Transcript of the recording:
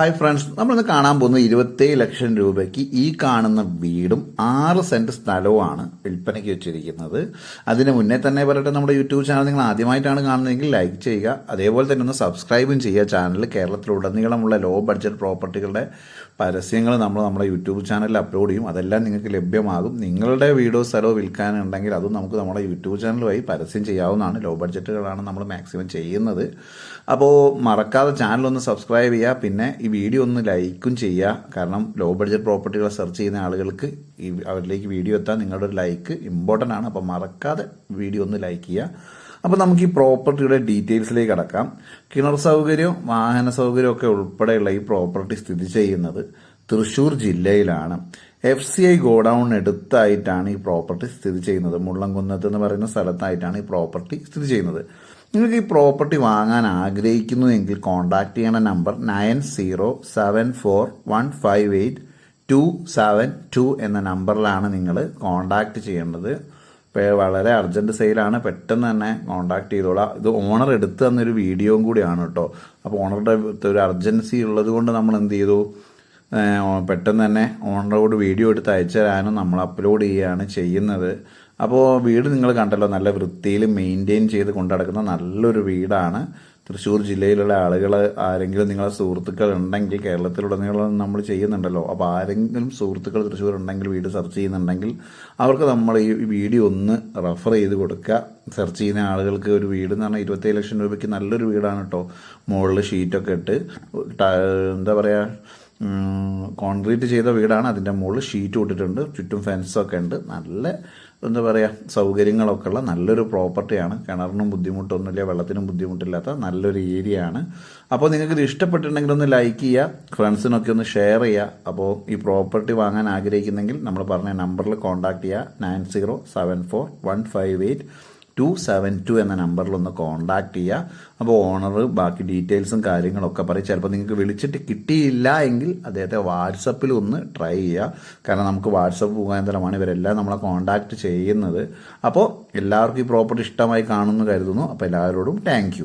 Hi friends നമ്മളിന്ന് കാണാൻ പോകുന്നത് ഇരുപത്തേഴ് ലക്ഷം രൂപയ്ക്ക് ഈ കാണുന്ന വീടും ആറ് സെന്റ് സ്ഥലവുമാണ് വിൽപ്പനയ്ക്ക് വെച്ചിരിക്കുന്നത്. അതിന് മുന്നേ തന്നെ പറയട്ടെ നമ്മുടെ യൂട്യൂബ് ചാനൽ നിങ്ങൾ ആദ്യമായിട്ടാണ് കാണുന്നതെങ്കിൽ ലൈക്ക് ചെയ്യുക. അതേപോലെ തന്നെ ഒന്ന് സബ്സ്ക്രൈബും ചെയ്യുക ചാനൽ കേരളത്തിലുടനീളമുള്ള ലോ ബഡ്ജറ്റ് പ്രോപ്പർട്ടികളുടെ പരസ്യങ്ങൾ നമ്മൾ നമ്മുടെ യൂട്യൂബ് ചാനലിൽ അപ്ലോഡ് ചെയ്യും. അതെല്ലാം നിങ്ങൾക്ക് ലഭ്യമാകും. നിങ്ങളുടെ വീടോ സ്ഥലമോ വിൽക്കാനുണ്ടെങ്കിൽ അതും നമുക്ക് നമ്മുടെ യൂട്യൂബ് ചാനൽ വഴി പരസ്യം ചെയ്യാവുന്നതാണ്. ലോ ബഡ്ജറ്റുകളാണ് നമ്മൾ മാക്സിമം ചെയ്യുന്നത്. അപ്പോൾ മറക്കാതെ ചാനൽ ഒന്ന് സബ്സ്ക്രൈബ് ചെയ്യുക. പിന്നെ ഈ വീഡിയോ ഒന്ന് ലൈക്കും ചെയ്യുക കാരണം ലോ ബഡ്ജറ്റ് പ്രോപ്പർട്ടികൾ സെർച്ച് ചെയ്യുന്ന ആളുകൾക്ക് ഈ അവരിലേക്ക് വീഡിയോ എത്താൻ നിങ്ങളുടെ ഒരു ലൈക്ക് ഇമ്പോർട്ടന്റ് ആണ്. അപ്പോൾ മറക്കാതെ വീഡിയോ ഒന്ന് ലൈക്ക് ചെയ്യുക അപ്പോൾ നമുക്ക് ഈ പ്രോപ്പർട്ടിയുടെ ഡീറ്റെയിൽസിലേക്ക് അടക്കാം കിണർ സൗകര്യവും വാഹന സൗകര്യവും ഒക്കെ ഉൾപ്പെടെയുള്ള ഈ പ്രോപ്പർട്ടി സ്ഥിതി ചെയ്യുന്നത് തൃശ്ശൂർ ജില്ലയിലാണ്. എഫ് സി ഐ ഗോഡൌൺ ഈ പ്രോപ്പർട്ടി സ്ഥിതി ചെയ്യുന്നത്. മുള്ളംകുന്നത്ത് എന്ന് പറയുന്ന സ്ഥലത്തായിട്ടാണ് ഈ പ്രോപ്പർട്ടി സ്ഥിതി ചെയ്യുന്നത്. നിങ്ങൾക്ക് ഈ പ്രോപ്പർട്ടി വാങ്ങാൻ ആഗ്രഹിക്കുന്നു എങ്കിൽ കോൺടാക്ട് ചെയ്യേണ്ട number nine zero seven four one five eight two seven two എന്ന നമ്പറിലാണ് നിങ്ങൾ കോൺടാക്ട് ചെയ്യേണ്ടത്. ഇപ്പോൾ വളരെ അർജന്റ് സെയിലാണ്. പെട്ടെന്ന് തന്നെ കോൺടാക്ട് ചെയ്തോളാം. ഇത് ഓണർ എടുത്തു തന്നൊരു വീഡിയോയും കൂടിയാണ് കേട്ടോ. അപ്പോൾ ഓണറുടെ ഒരു അർജൻസി ഉള്ളത് കൊണ്ട് നമ്മൾ എന്ത് ചെയ്തു? പെട്ടെന്ന് തന്നെ ഓണറോട് വീഡിയോ എടുത്ത് അയച്ചു തരാനും നമ്മൾ അപ്ലോഡ് ചെയ്യുകയാണ് ചെയ്യുന്നത്. അപ്പോൾ വീട് നിങ്ങൾ കണ്ടല്ലോ നല്ല വൃത്തിയിൽ മെയിന്റെയിൻ ചെയ്ത് കൊണ്ടുനടക്കുന്ന നല്ലൊരു വീടാണ്. തൃശ്ശൂർ ജില്ലയിലുള്ള ആളുകൾ ആരെങ്കിലും നിങ്ങളെ സുഹൃത്തുക്കൾ ഉണ്ടെങ്കിൽ കേരളത്തിലുടനീളം നമ്മൾ ചെയ്യുന്നുണ്ടല്ലോ. അപ്പോൾ ആരെങ്കിലും സുഹൃത്തുക്കൾ തൃശ്ശൂർ ഉണ്ടെങ്കിൽ വീട് സെർച്ച് ചെയ്യുന്നുണ്ടെങ്കിൽ അവർക്ക് നമ്മൾ ഈ വീഡിയോ ഒന്ന് റെഫർ ചെയ്ത് കൊടുക്കുക. സെർച്ച് ചെയ്യുന്ന ആളുകൾക്ക് ഒരു വീട് എന്ന് പറഞ്ഞാൽ ഇരുപത്തേഴ് ലക്ഷം രൂപയ്ക്ക് നല്ലൊരു വീടാണ് കേട്ടോ മുകളിൽ ഷീറ്റൊക്കെ ഇട്ട് എന്താ പറയുക കോൺക്രീറ്റ് ചെയ്ത വീടാണ്. അതിന്റെ മുകളിൽ ഷീറ്റ് ഇട്ടിട്ടുണ്ട്. ചുറ്റും ഫെൻസൊക്കെ ഉണ്ട്. നല്ല എന്താ പറയുക സൗകര്യങ്ങളൊക്കെ ഉള്ള നല്ലൊരു പ്രോപ്പർട്ടിയാണ് കിണറിനും ബുദ്ധിമുട്ടൊന്നുമില്ല വെള്ളത്തിനും ബുദ്ധിമുട്ടില്ലാത്ത നല്ലൊരു ഏരിയ ആണ്. അപ്പോൾ നിങ്ങൾക്ക് ഇത് ഇഷ്ടപ്പെട്ടിട്ടുണ്ടെങ്കിൽ ഒന്ന് ലൈക്ക് ചെയ്യുക ഫ്രണ്ട്സിനൊക്കെ ഒന്ന് ഷെയർ ചെയ്യുക. അപ്പോൾ ഈ പ്രോപ്പർട്ടി വാങ്ങാൻ ആഗ്രഹിക്കുന്നെങ്കിൽ നമ്മൾ പറഞ്ഞ നമ്പറിൽ കോൺടാക്ട് ചെയ്യുക. Nine zero seven four one five eight two seven two എന്ന നമ്പറിൽ ഒന്ന് കോൺടാക്ട് ചെയ്യുക അപ്പോൾ ഓണർ ബാക്കി ഡീറ്റെയിൽസും കാര്യങ്ങളൊക്കെ പറയും. ചിലപ്പോൾ നിങ്ങൾക്ക് വിളിച്ചിട്ട് കിട്ടിയില്ല എങ്കിൽ അദ്ദേഹത്തെ വാട്സപ്പിൽ ഒന്ന് ട്രൈ ചെയ്യുക കാരണം നമുക്ക് വാട്സപ്പ് മുഖാന്തരമാണ് ഇവരെല്ലാം നമ്മളെ കോൺടാക്ട് ചെയ്യുന്നത്. അപ്പോൾ എല്ലാവർക്കും ഈ പ്രോപ്പർട്ടി ഇഷ്ടമായി കാണുമെന്ന് കരുതുന്നു. അപ്പോൾ എല്ലാവരോടും താങ്ക്